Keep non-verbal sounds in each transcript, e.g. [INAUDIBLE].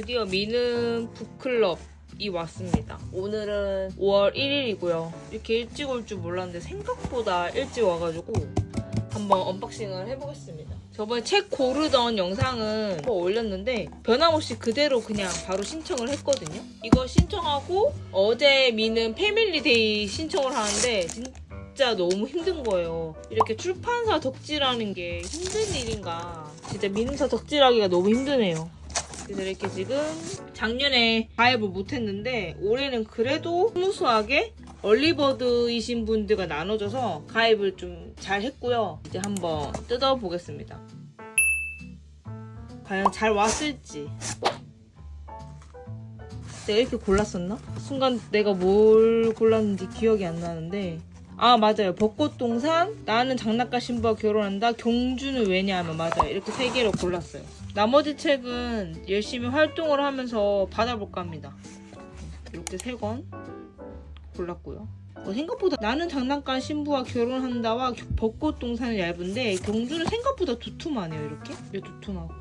드디어 미는 북클럽이 왔습니다. 오늘은 5월 1일이고요. 이렇게 일찍 올 줄 몰랐는데 생각보다 일찍 와가지고 한번 언박싱을 해보겠습니다. 저번에 책 고르던 영상은 한번 올렸는데 변함없이 그대로 그냥 바로 신청을 했거든요. 이거 신청하고 어제 미는 패밀리데이 신청을 하는데 진짜 너무 힘든 거예요. 이렇게 출판사 덕질하는 게 힘든 일인가. 진짜 미는사 덕질하기가 너무 힘드네요. 그래서 이렇게 지금 작년에 가입을 못했는데 올해는 그래도 스무스하게 얼리버드이신 분들과 나눠줘서 가입을 좀 잘 했고요. 이제 한번 뜯어보겠습니다. 과연 잘 왔을지. 내가 이렇게 골랐었나? 순간 내가 뭘 골랐는지 기억이 안 나는데 아 맞아요. 벚꽃동산 나는 장난감 신부와 결혼한다. 경주는 왜냐하면 맞아요. 이렇게 세 개를 골랐어요. 나머지 책은 열심히 활동을 하면서 받아볼까 합니다. 이렇게 세 권 골랐고요. 어, 생각보다 나는 장난감 신부와 결혼한다와 벚꽃동산은 얇은데 경주는 생각보다 두툼하네요 이렇게? 이게 두툼하고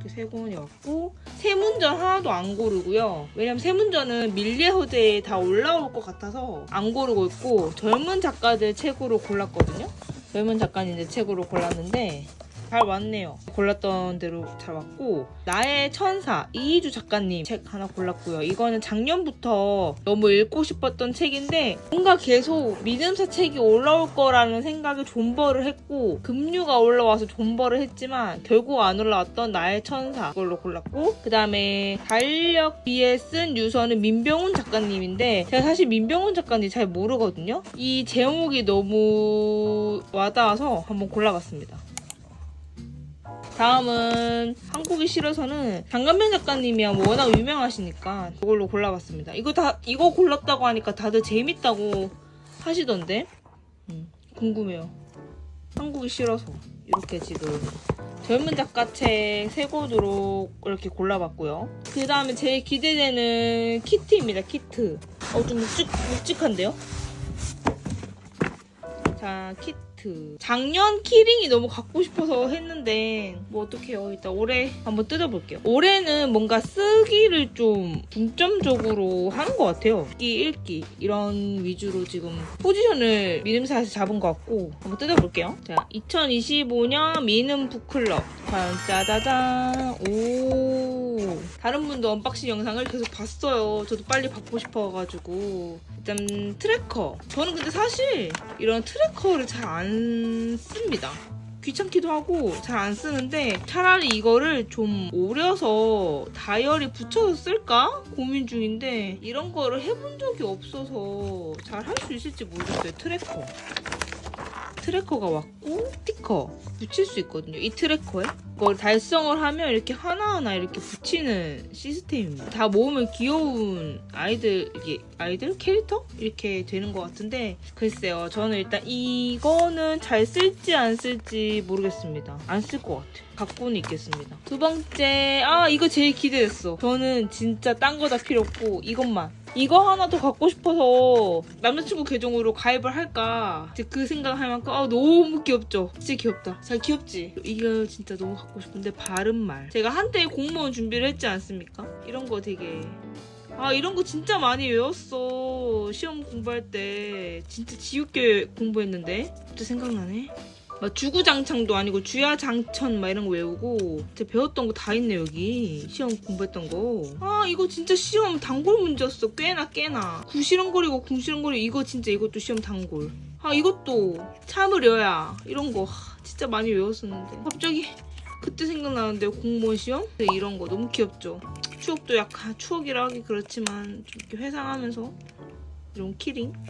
이렇게 세 권이 왔고 세문전 하나도 안 고르고요. 왜냐면 세문전은 밀리허드에 다 올라올 것 같아서 안 고르고 있고 젊은 작가들 책으로 골랐거든요. 젊은 작가님들 책으로 골랐는데 잘 왔네요. 골랐던 대로 잘 왔고 나의 천사 이희주 작가님 책 하나 골랐고요. 이거는 작년부터 너무 읽고 싶었던 책인데 뭔가 계속 믿음사 책이 올라올 거라는 생각에 존버를 했고 금류가 올라와서 존버를 했지만 결국 안 올라왔던 나의 천사 그걸로 골랐고 그 다음에 달력 비에 쓴 유서는 민병훈 작가님인데 제가 사실 민병훈 작가님 잘 모르거든요. 이 제목이 너무 와닿아서 한번 골라봤습니다. 다음은 한국이 싫어서는 장간면 작가님이 워낙 유명하시니까 그걸로 골라봤습니다. 이거 다 이거 골랐다고 하니까 다들 재밌다고 하시던데 음, 궁금해요. 한국이 싫어서 이렇게 지금 젊은 작가 책 세 권으로 이렇게 골라봤고요. 그 다음에 제일 기대되는 키트입니다. 키트. 어 좀 묵직 묵직한데요? 자, 키트. 작년 키링이 너무 갖고 싶어서 했는데, 뭐 어떡해요. 일단 올해 한번 뜯어볼게요. 올해는 뭔가 쓰기를 좀 중점적으로 하는 것 같아요. 읽기, 읽기. 이런 위주로 지금 포지션을 미음사에서 잡은 것 같고, 한번 뜯어볼게요. 자, 2025년 미는 북클럽. 과연 짜자잔. 오. 다른 분도 언박싱 영상을 계속 봤어요. 저도 빨리 받고 싶어가지고. 일단 트래커. 저는 근데 사실 이런 트래커를 잘 안 씁니다. 귀찮기도 하고 잘 안 쓰는데 차라리 이거를 좀 오려서 다이어리 붙여서 쓸까 고민 중인데 이런 거를 해본 적이 없어서 잘 할 수 있을지 모르겠어요 트래커 트래커가 왔고 스티커 붙일 수 있거든요 이 트래커에 이걸 달성을 하면 이렇게 하나하나 이렇게 붙이는 시스템입니다. 다 모으면 귀여운 아이들 이게 아이들? 캐릭터? 이렇게 되는 것 같은데 글쎄요 저는 일단 이거는 잘 쓸지 안 쓸지 모르겠습니다. 안 쓸 것 같아요. 갖고는 있겠습니다. 두 번째 아 이거 제일 기대됐어. 저는 진짜 딴 거 다 필요 없고 이것만 이거 하나 더 갖고 싶어서 남자친구 계정으로 가입을 할까? 그 생각할 만큼 아 너무 귀엽죠? 진짜 귀엽다. 잘 귀엽지? 이거 진짜 너무 갖고 싶은데 바른말. 제가 한때 공무원 준비를 했지 않습니까? 이런 거 되게 아 이런 거 진짜 많이 외웠어. 시험 공부할 때. 진짜 지겹게 공부했는데. 또 생각나네 막 주구장창도 아니고 주야장천 막 이런 거 외우고 제가 배웠던 거 다 있네 여기. 시험 공부했던 거 아 이거 진짜 시험 단골 문제였어. 꽤나 꽤나. 구시렁거리고 궁시렁거리고 이거 진짜 이것도 시험 단골. 아 이것도 참으려야 이런 거 하, 진짜 많이 외웠었는데. 갑자기 그때 생각나는데 공무원 시험? 근데 이런 거 너무 귀엽죠. 추억도 약간 추억이라 하기 그렇지만 좀 이렇게 회상하면서 이런 키링? 자,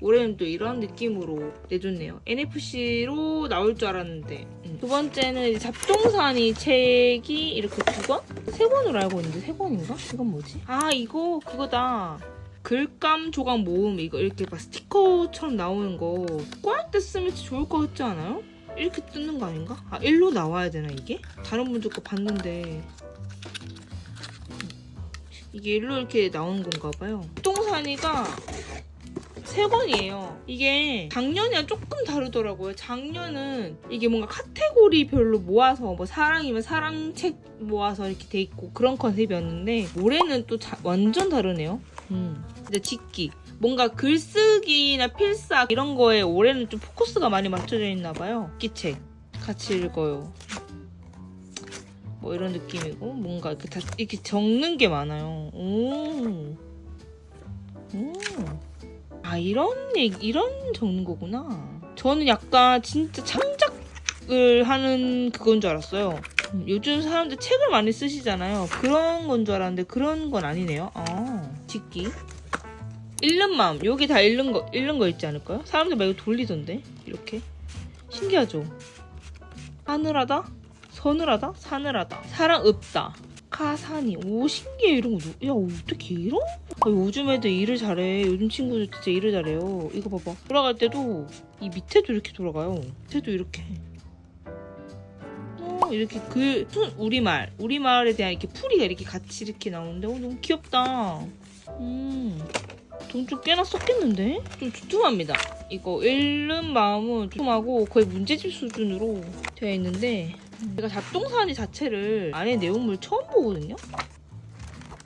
올해는 또 이런 느낌으로 내줬네요. NFC로 나올 줄 알았는데. 음. 두 번째는 잡동사니 책이 이렇게 두 권? 세 권으로 알고 있는데 세 권인가? 이건 뭐지? 아 이거 그거다. 글감 조각 모음 이거 이렇게 막 스티커처럼 나오는 거 구할 때 쓰면 좋을 것 같지 않아요? 이렇게 뜯는 거 아닌가? 아 일로 나와야 되나 이게? 다른 분들 거 봤는데 이게 일로 이렇게 나오는 건가 봐요. 잡동사니가 세 권이에요. 이게 작년이랑 조금 다르더라고요. 작년은 이게 뭔가 카테고리별로 모아서 뭐 사랑이면 사랑책 모아서 이렇게 돼 있고 그런 컨셉이었는데 올해는 또 자- 완전 다르네요. 음. 이제 짓기. 뭔가 글쓰기나 필사 이런 거에 올해는 좀 포커스가 많이 맞춰져 있나 봐요. 기책 같이 읽어요. 뭐 이런 느낌이고 뭔가 이렇게 다 이렇게 적는 게 많아요. 오. 오. 아 이런 얘기 이런 적는 거구나. 저는 약간 진짜 창작을 하는 그건 줄 알았어요. 음, 요즘 사람들 책을 많이 쓰시잖아요. 그런 건 줄 알았는데 그런 건 아니네요. 아 짓기. 읽는 마음 여기 다 읽는 거 읽는 거 있지 않을까요? 사람들 말고 돌리던데 이렇게 신기하죠. 하늘하다, 서늘하다, 사늘하다, 사랑 없다. 카사니 오 신기해 이런 거 누- 야 어떻게 이런? 아, 요즘 애들 일을 잘해. 요즘 친구들 진짜 일을 잘해요. 이거 봐봐. 돌아갈 때도 이 밑에도 이렇게 돌아가요. 밑에도 이렇게. 어 이렇게 그 순- 우리말. 우리말에 대한 이렇게 풀이가 이렇게 같이 이렇게 나오는데 어 너무 귀엽다. 음 돈 좀 꽤나 썼겠는데? 좀 두툼합니다. 이거 읽는 마음은 두툼하고 거의 문제집 수준으로 되어 있는데 제가 잡동사니 자체를 안에 내용물 처음 보거든요.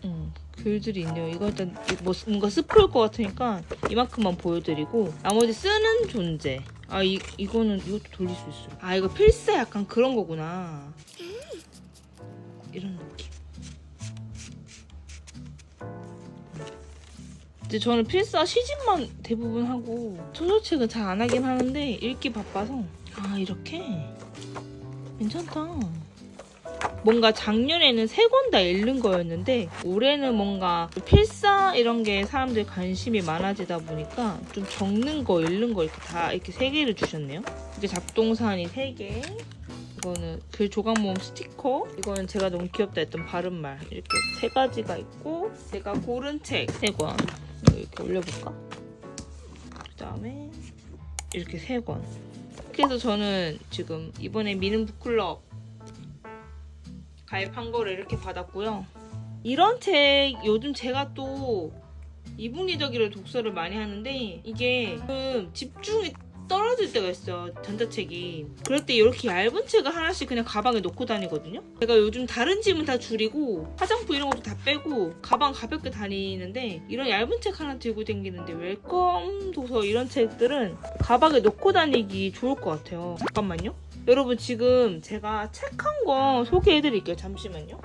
음, 글들이 있네요. 이거 일단 뭐 뭔가 스프일 것 같으니까 이만큼만 보여드리고 나머지 쓰는 존재. 아 이, 이거는 이것도 돌릴 수 있어요. 아 이거 필사 약간 그런 거구나. 이런 느낌. 이제 저는 필사 시집만 대부분 하고 소설책은 잘 안 하긴 하는데 읽기 바빠서 아 이렇게 괜찮다. 뭔가 작년에는 세 권 다 읽는 거였는데 올해는 뭔가 필사 이런 게 사람들 관심이 많아지다 보니까 좀 적는 거 읽는 거 이렇게 다 이렇게 세 개를 주셨네요. 이게 잡동사니 세 개. 이거는 글 조각 모음 스티커. 이거는 제가 너무 귀엽다 했던 바른말. 이렇게 세 가지가 있고 제가 고른 책 세 권. 이렇게 올려볼까? 그 다음에 이렇게 세 권. 이렇게 해서 저는 지금 이번에 미는 북클럽 가입한 거를 이렇게 받았고요. 이런 책 요즘 제가 또 이분리적이를 독서를 많이 하는데 이게 좀 집중이 떨어질 때가 있어요 전자책이. 그럴 때 이렇게 얇은 책을 하나씩 그냥 가방에 넣고 다니거든요. 제가 요즘 다른 짐은 다 줄이고 화장품 이런 것도 다 빼고 가방 가볍게 다니는데 이런 얇은 책 하나 들고 다니는데 웰컴 도서 이런 책들은 가방에 넣고 다니기 좋을 것 같아요. 잠깐만요. 여러분 지금 제가 책 한 권 소개해드릴게요. 잠시만요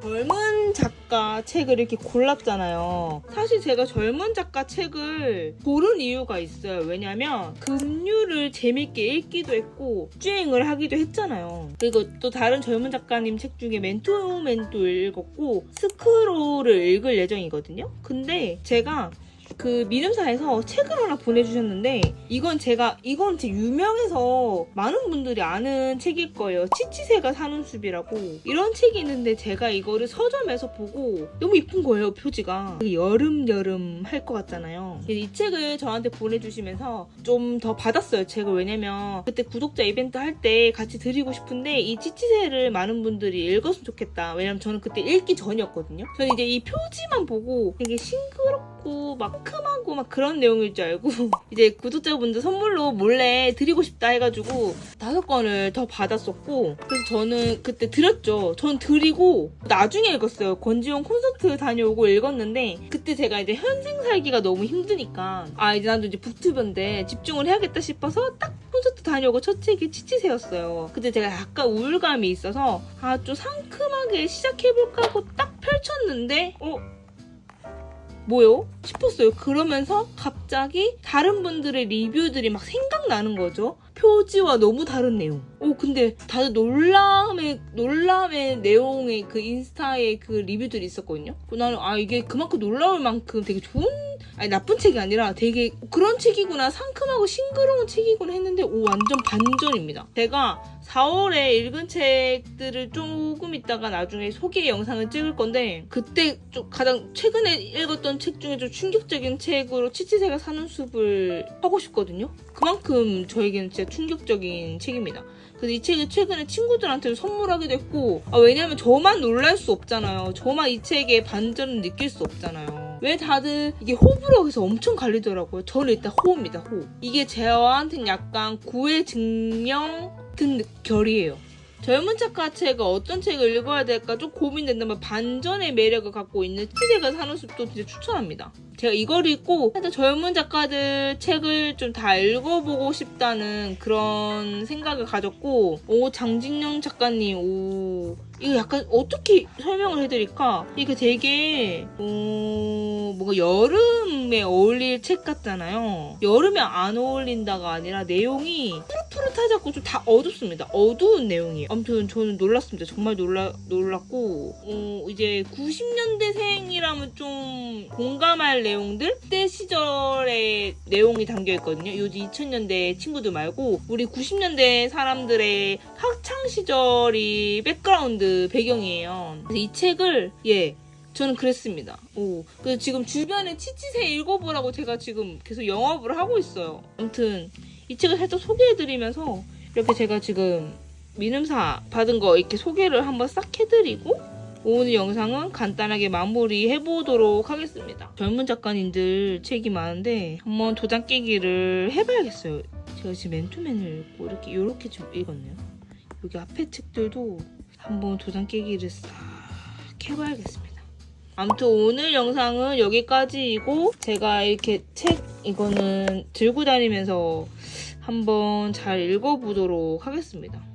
젊은 작가 책을 이렇게 골랐잖아요. 사실 제가 젊은 작가 책을 고른 이유가 있어요. 왜냐면 급류를 재밌게 읽기도 했고 주행을 하기도 했잖아요. 그리고 또 다른 젊은 작가님 책 중에 맨투맨도 읽었고 스크롤을 읽을 예정이거든요. 근데 제가 그 미름사에서 책을 하나 보내주셨는데 이건 제가 이건 제 유명해서 많은 분들이 아는 책일 거예요. 치치새가 사는 숲이라고 이런 책이 있는데 제가 이거를 서점에서 보고 너무 이쁜 거예요 표지가 여름 여름 할 것 같잖아요. 이 책을 저한테 보내주시면서 좀 더 받았어요 책을 왜냐면 그때 구독자 이벤트 할 때 같이 드리고 싶은데 이 치치새를 많은 분들이 읽었으면 좋겠다. 왜냐면 저는 그때 읽기 전이었거든요. 저는 이제 이 표지만 보고 되게 싱그럽 고 막 큼하고 막 그런 내용일 줄 알고 [LAUGHS] 이제 구독자분들 선물로 몰래 드리고 싶다 해가지고 다섯 권을 더 받았었고 그래서 저는 그때 드렸죠. 전 드리고 나중에 읽었어요. 권지용 콘서트 다녀오고 읽었는데 그때 제가 이제 현생 살기가 너무 힘드니까 아 이제 나도 이제 북튜버인데 집중을 해야겠다 싶어서 딱 콘서트 다녀오고 첫 책이 치치새였어요. 근데 제가 약간 우울감이 있어서 아 좀 상큼하게 시작해볼까 하고 딱 펼쳤는데 어 뭐요? 싶었어요. 그러면서 갑자기 다른 분들의 리뷰들이 막 생각나는 거죠. 표지와 너무 다른 내용. 오, 근데 다들 놀람의, 놀람의 내용의 그 인스타에 그 리뷰들이 있었거든요. 그래서 나는, 아, 이게 그만큼 놀라울 만큼 되게 좋은, 아니, 나쁜 책이 아니라 되게 그런 책이구나. 상큼하고 싱그러운 책이구나 했는데, 오, 완전 반전입니다. 제가 4월에 읽은 책들을 조금 있다가 나중에 소개 영상을 찍을 건데 그때 좀 가장 최근에 읽었던 책 중에 좀 충격적인 책으로 치치새가 사는 숲을 하고 싶거든요. 그만큼 저에게는 진짜 충격적인 책입니다. 그래서 이 책을 최근에 친구들한테도 선물하기도 했고 아, 왜냐면 저만 놀랄 수 없잖아요. 저만 이 책의 반전을 느낄 수 없잖아요. 왜 다들 이게 호불호가 해서 엄청 갈리더라고요. 저는 일단 호입니다, 호. 이게 저한테는 약간 구애 증명 같은 결이에요. 젊은 작가 책을 어떤 책을 읽어야 될까 좀 고민된다면 반전의 매력을 갖고 있는 치제가 사는 숲도 진짜 추천합니다. 제가 이걸 읽고 하여튼 젊은 작가들 책을 좀 다 읽어보고 싶다는 그런 생각을 가졌고 오 장진영 작가님 오 이거 약간 어떻게 설명을 해드릴까? 이게 되게 어, 뭔가 여름에 어울릴 책 같잖아요. 여름에 안 어울린다가 아니라 내용이 푸릇푸릇하지 않고 좀 다 어둡습니다 어두운 내용이에요 아무튼 저는 놀랐습니다 정말 놀라, 놀랐고 어, 이제 90년대생이라면 좀 공감할 내용들 그때 시절의 내용이 담겨 있거든요. 요즘 2000년대 친구들 말고 우리 90년대 사람들의 학창 시절이 백그라운드 배경이에요. 그래서 이 책을 예 저는 그랬습니다. 오, 그래서 지금 주변에 치치새 읽어보라고 제가 지금 계속 영업을 하고 있어요. 아무튼 이 책을 살짝 소개해드리면서 이렇게 제가 지금 민음사 받은 거 이렇게 소개를 한번 싹 해드리고 오늘 영상은 간단하게 마무리해보도록 하겠습니다. 젊은 작가님들 책이 많은데 한번 도장 깨기를 해봐야겠어요. 제가 지금 맨투맨을 읽고 이렇게 이렇게 좀 읽었네요. 여기 앞에 책들도 한번 도장 깨기를 싹 해봐야겠습니다. 아무튼 오늘 영상은 여기까지이고 제가 이렇게 책 이거는 들고 다니면서 한번 잘 읽어보도록 하겠습니다.